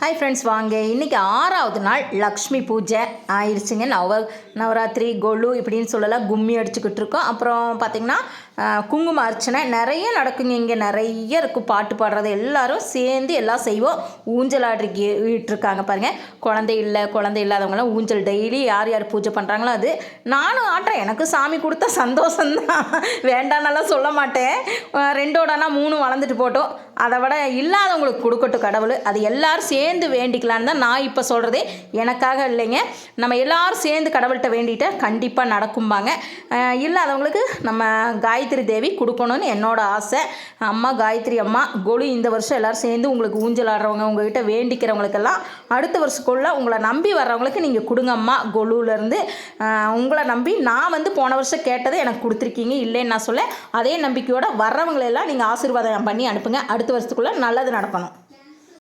Hi friends வாங்க. இன்றைக்கி ஆறாவது நாள் லக்ஷ்மி பூஜை. ஆயிடுச்சுங்க நவ நவராத்திரி கொலு இப்படின்னு சொல்லலாம். கும்மி அடிச்சுக்கிட்டு இருக்கோம். அப்புறம் பார்த்திங்கன்னா குங்கும அர்ச்சனை. நிறைய நடக்குங்க இங்கே. நிறைய இருக்கும் பாட்டு பாடுறது எல்லாரும் சேர்ந்து எல்லாம் செய்வோம். ஊஞ்சல் ஆடிக்கிட்டு இருக்காங்க பாருங்கள் குழந்தை இல்லை குழந்தை இல்லாதவங்களாம் ஊஞ்சல் டெய்லி யார் யார் பூஜை பண்ணுறாங்களோ அது. நானும் ஆடுறேன் எனக்கு சாமி கொடுத்த சந்தோஷம்தான். வேண்டான்னெல்லாம் சொல்ல மாட்டேன். ரெண்டோடனா மூணு வளர்ந்துட்டு போட்டோம். அதை விட இல்லாதவங்களுக்கு கொடுக்கட்டும் கடவுள். அது எல்லாரும் சேர்ந்து சேர்ந்து வேண்டிக்கலான்னு தான் நான் இப்போ சொல்கிறதே எனக்காக இல்லைங்க. நம்ம எல்லாரும் சேர்ந்து கடவுள்கிட்ட வேண்டிட்டு கண்டிப்பாக நடக்கும்பாங்க. இல்லாதவங்களுக்கு நம்ம காயத்ரி தேவி கொடுக்கணும்னு என்னோட ஆசை. அம்மா காயத்ரி அம்மா கொலு இந்த வருஷம் எல்லோரும் சேர்ந்து உங்களுக்கு ஊஞ்சல் ஆடுறவங்க உங்ககிட்ட வேண்டிக்கிறவங்களுக்கெல்லாம் அடுத்த வருஷக்குள்ள உங்களை நம்பி வர்றவங்களுக்கு நீங்கள் கொடுங்க அம்மா கொலுவிலேருந்து உங்களை நம்பி நான் வந்து போன வருஷம் கேட்டதை எனக்கு கொடுத்துருக்கீங்க. இல்லைன்னு நான் சொல்ல அதே நம்பிக்கையோட வர்றவங்களெல்லாம் நீங்கள் ஆசீர்வாதம் பண்ணி அனுப்புங்க. அடுத்த வருஷத்துக்குள்ளே நல்லது நடக்கணும்.